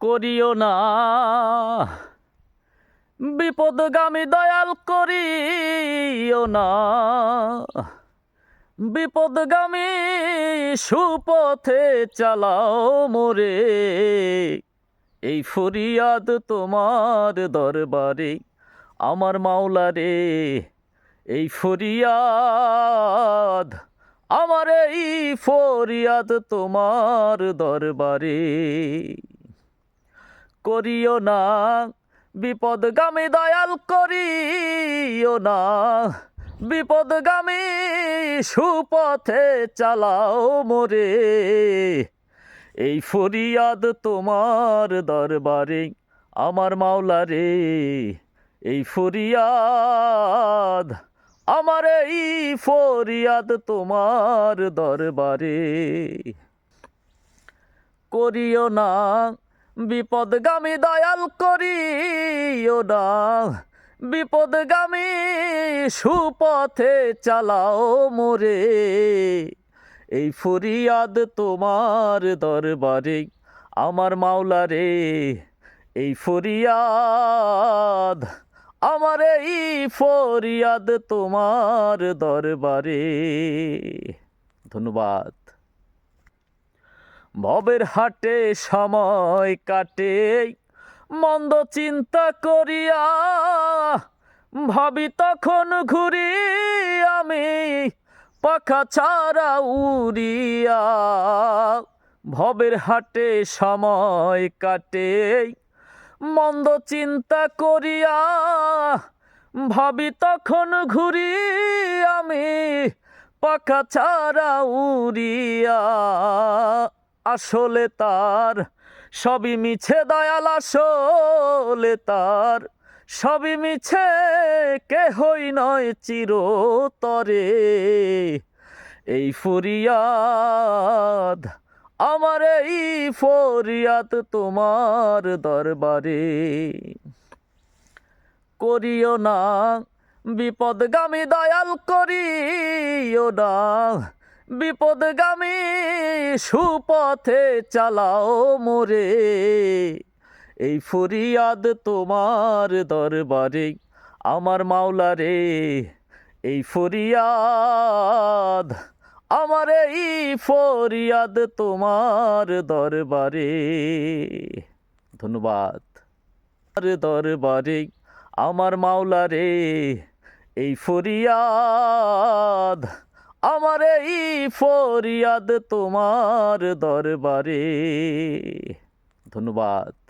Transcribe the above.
করিও না। বিপদগামী দয়াল করিও না। বিপদগামী সুপথে চালাও মোরে। এই ফরিয়াদ তোমার দরবারে, আমার মাওলা রে এই ফরিয়াদ, আমার এই ফরিয়াদ তোমার দরবারে। করিও না, বিপদগামী দয়াল করিও না, বিপদগামী সুপথে চালাও মোরে। এই ফরিয়াদ তোমার দরবারে, আমার মাওলা রে এই ফরিয়াদ, আমার এই ফরিয়াদ তোমার দরবারে। করিও না বিপদগামী দয়াল করিও না। বিপদগামী সুপথে চালাও মোরে। এই ফরিয়াদ তোমার দরবারে, আমার মাওলা রে এই ফরিয়াদ, আমার এই ফরিয়াদ তোমার দরবারে। ধন্যবাদ। ভবের হাটে সময় কাটে, মন্দ চিন্তা করিয়া ভাবি তখন ঘুরি আমি, পাখা ছাড়া উড়িয়া। ভবের হাটে সময় কাটে, মন্দ চিন্তা করিয়া ভাবি তখন ঘুরি আমি, পাখা ছাড়া উড়িয়া। আসলে তার, সবই মিছে দয়াল আসলে তার, সবই মিছে, কেহই নয় চিরতরে। এই ফরিয়াদ আমার, এই ফরিয়াদ তোমার দরবারে। করিও না, বিপদগামী দয়াল করিও না বিপদগামী সুপথে চালাও মোরে। এই ফরিয়াদ তোমার দরবারে, আমার মাওলা রে এই ফরিয়াদ, আমার এই ফরিয়াদ তোমার দরবারে। ধন্যবাদ। দরবারে, আমার মাওলা রে এই ফরিয়াদ আমার এই ফরিয়াদ তোমার দরবারে। ধন্যবাদ।